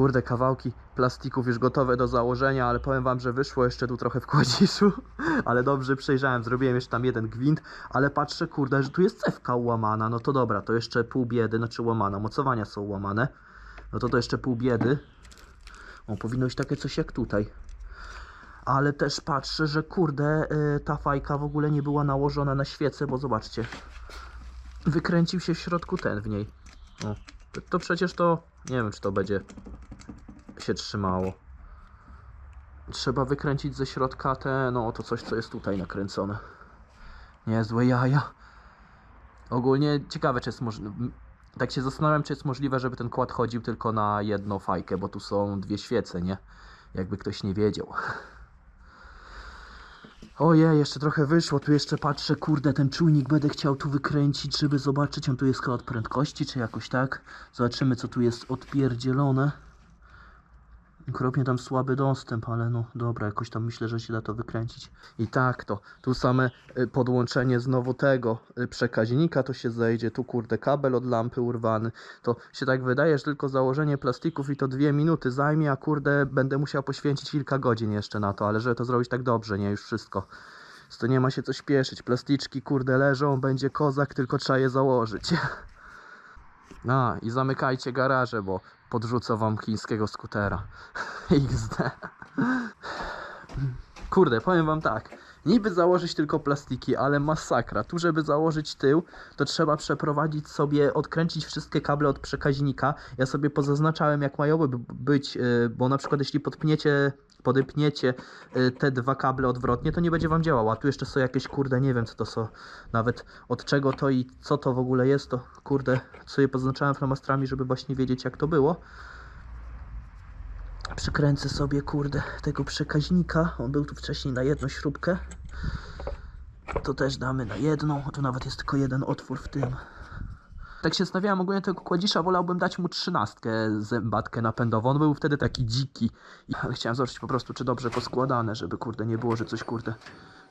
Kurde, kawałki plastików już gotowe do założenia, ale powiem wam, że wyszło jeszcze tu trochę w kładziszu. Ale dobrze przejrzałem, zrobiłem jeszcze tam jeden gwint, ale patrzę, kurde, że tu jest cewka łamana. No to dobra, to jeszcze pół biedy, znaczy łamana, mocowania są łamane. No to to jeszcze pół biedy. O, powinno być takie coś jak tutaj. Ale też patrzę, że kurde, y, ta fajka w ogóle nie była nałożona na świecę, bo zobaczcie. Wykręcił się w środku ten w niej. O, to, to przecież to, nie wiem czy to będzie się trzymało. Trzeba wykręcić ze środka te, no to coś co jest tutaj nakręcone. Niezłe jaja. Ogólnie ciekawe czy jest możliwe, tak się zastanawiam czy jest możliwe, żeby ten kład chodził tylko na jedną fajkę, bo tu są dwie świece, nie? Jakby ktoś nie wiedział. Ojej, jeszcze trochę wyszło, tu jeszcze patrzę, kurde, ten czujnik będę chciał tu wykręcić, żeby zobaczyć, on tu jest chyba od prędkości, czy jakoś tak. Zobaczymy, co tu jest odpierdzielone. Okropnie tam słaby dostęp, ale no dobra, jakoś tam myślę, że się da to wykręcić. I tak to, tu same y, podłączenie znowu tego y, przekaźnika to się zejdzie, tu kurde kabel od lampy urwany. To się tak wydaje, że tylko założenie plastików i to dwie minuty zajmie, a kurde będę musiał poświęcić kilka godzin jeszcze na to, ale żeby to zrobić tak dobrze, nie już wszystko. To nie ma się co śpieszyć, plasticzki kurde leżą, będzie kozak, tylko trzeba je założyć. A, i zamykajcie garaże, bo podrzucę wam chińskiego skutera. XD. Kurde, powiem wam tak. Niby założyć tylko plastiki, ale masakra. Tu, żeby założyć tył, to trzeba przeprowadzić sobie, odkręcić wszystkie kable od przekaźnika. Ja sobie pozaznaczałem, jak mają by- być, yy, bo na przykład jeśli podpniecie, podepniecie yy, te dwa kable odwrotnie, to nie będzie wam działało. A tu jeszcze są jakieś, kurde, nie wiem co to są, nawet od czego to i co to w ogóle jest, to kurde, sobie pozaznaczałem flamastrami, żeby właśnie wiedzieć, jak to było. Przykręcę sobie, kurde, tego przekaźnika. On był tu wcześniej na jedną śrubkę. To też damy na jedną. Tu nawet jest tylko jeden otwór w tym. Tak się stawiałem ogólnie tego kładzisza, wolałbym dać mu trzynastkę zębatkę napędową. On był wtedy taki dziki. I chciałem zobaczyć po prostu, czy dobrze poskładane, żeby kurde nie było, że coś kurde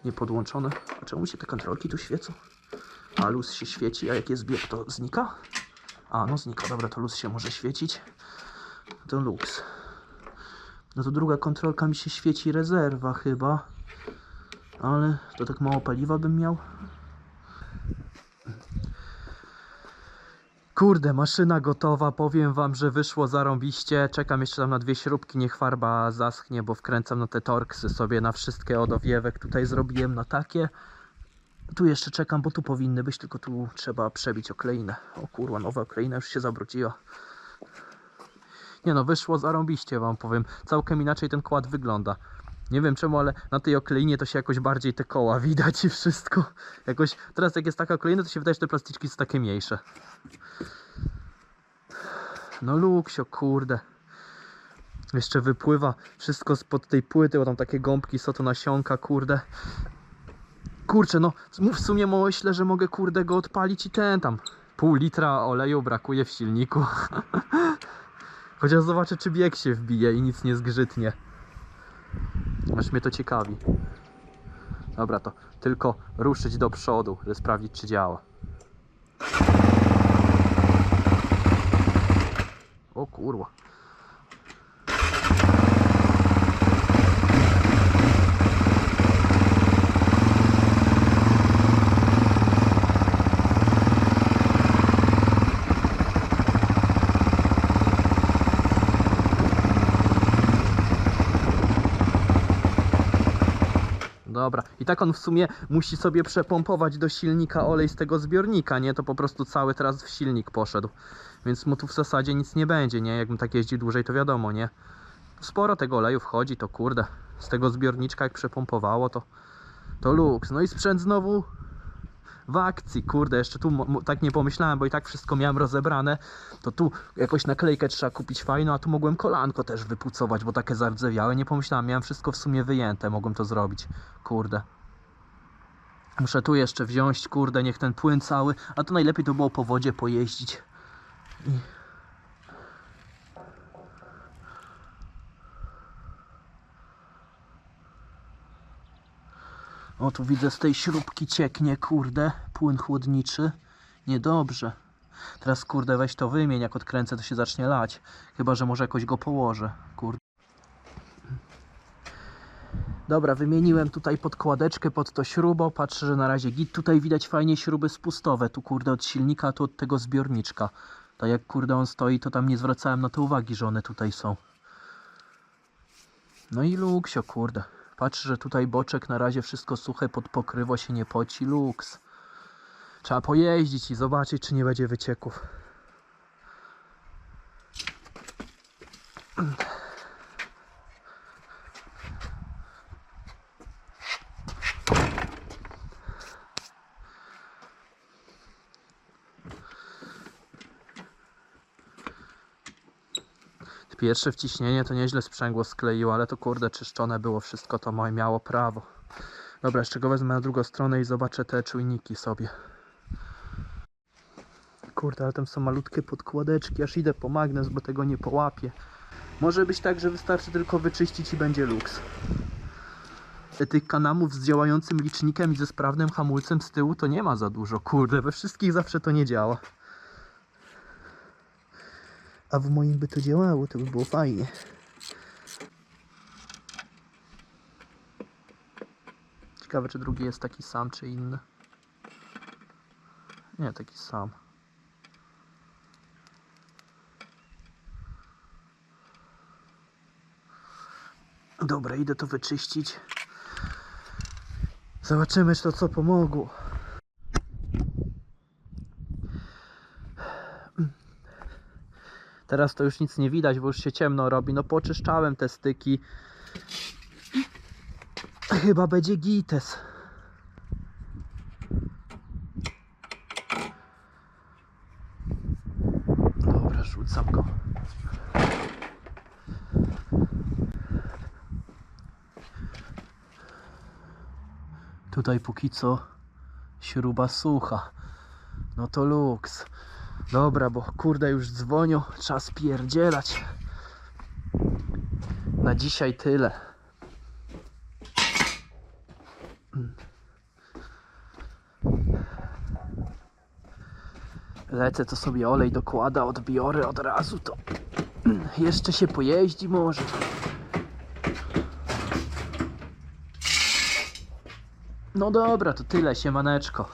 nie podłączone. A czemu się te kontrolki tu świecą? A luz się świeci, a jak jest bieg, to znika? A, no znika, dobra, to luz się może świecić. To lux. No to druga kontrolka mi się świeci rezerwa chyba. Ale to tak mało paliwa bym miał. Kurde, maszyna gotowa. Powiem wam, że wyszło zarąbiście. Czekam jeszcze tam na dwie śrubki, niech farba zaschnie, bo wkręcam na te torksy sobie na wszystkie od. Tutaj zrobiłem na takie. Tu jeszcze czekam, bo tu powinny być, tylko tu trzeba przebić okleinę. O kurwa, nowa okleina już się zabrudziła. Nie no, wyszło zarąbiście wam powiem. Całkiem inaczej ten kład wygląda. Nie wiem czemu, ale na tej okleinie to się jakoś bardziej te koła widać i wszystko. Jakoś, teraz jak jest taka okleina, to się wydaje, że te plasticzki są takie mniejsze. No luksio, kurde. Jeszcze wypływa wszystko spod tej płyty, bo tam takie gąbki są, to nasionka, kurde. Kurczę, no w sumie myślę, że mogę kurde go odpalić i ten tam. Pół litra oleju brakuje w silniku. Chociaż zobaczę, czy bieg się wbije i nic nie zgrzytnie. Aż mnie to ciekawi. Dobra, to tylko ruszyć do przodu, żeby sprawdzić, czy działa. O kurwa. Dobra, i tak on w sumie musi sobie przepompować do silnika olej z tego zbiornika, nie? To po prostu cały teraz w silnik poszedł. Więc mu tu w zasadzie nic nie będzie, nie? Jakbym tak jeździł dłużej, to wiadomo, nie? Sporo tego oleju wchodzi, to kurde. Z tego zbiorniczka jak przepompowało, to to luks. No i sprzęt znowu w akcji, kurde, jeszcze tu tak nie pomyślałem, bo i tak wszystko miałem rozebrane, to tu jakoś naklejkę trzeba kupić fajną, a tu mogłem kolanko też wypucować, bo takie zardzewiałe, nie pomyślałem, miałem wszystko w sumie wyjęte, mogłem to zrobić, kurde. Muszę tu jeszcze wziąć, kurde, niech ten płyn cały, a to najlepiej to było po wodzie pojeździć. I... O, tu widzę z tej śrubki cieknie, kurde, płyn chłodniczy. Niedobrze. Teraz kurde weź to wymień, jak odkręcę to się zacznie lać. Chyba, że może jakoś go położę. Kurde. Dobra, wymieniłem tutaj podkładeczkę pod to śrubo. Patrzę, że na razie git. Tutaj widać fajnie śruby spustowe. Tu kurde od silnika, tu od tego zbiorniczka. Tak jak kurde on stoi, to tam nie zwracałem na to uwagi, że one tutaj są. No i luksio, kurde. Patrzę, że tutaj boczek na razie wszystko suche, pod pokrywo się nie poci. Luks. Trzeba pojeździć i zobaczyć, czy nie będzie wycieków. Pierwsze wciśnienie to nieźle sprzęgło skleiło, ale to kurde czyszczone było wszystko, to moje miało prawo. Dobra, jeszcze go wezmę na drugą stronę i zobaczę te czujniki sobie. Kurde, ale tam są malutkie podkładeczki, aż idę po magnes, bo tego nie połapię. Może być tak, że wystarczy tylko wyczyścić i będzie luks. Tych kanamów z działającym licznikiem i ze sprawnym hamulcem z tyłu to nie ma za dużo. Kurde, we wszystkich zawsze to nie działa. A w moim by to działało, to by było fajnie. Ciekawe, czy drugi jest taki sam, czy inny. Nie, taki sam. Dobra, idę to wyczyścić. Zobaczymy, czy to co pomogło. Teraz to już nic nie widać, bo już się ciemno robi. No poczyszczałem te styki. Chyba będzie gites. Dobra, rzucam go. Tutaj póki co śruba sucha. No to luks. Dobra, bo kurde już dzwonią, czas pierdzielać. Na dzisiaj tyle. Lecę to sobie olej dokłada, odbiorę od razu to jeszcze się pojeździ może. No dobra, to tyle, siemaneczko.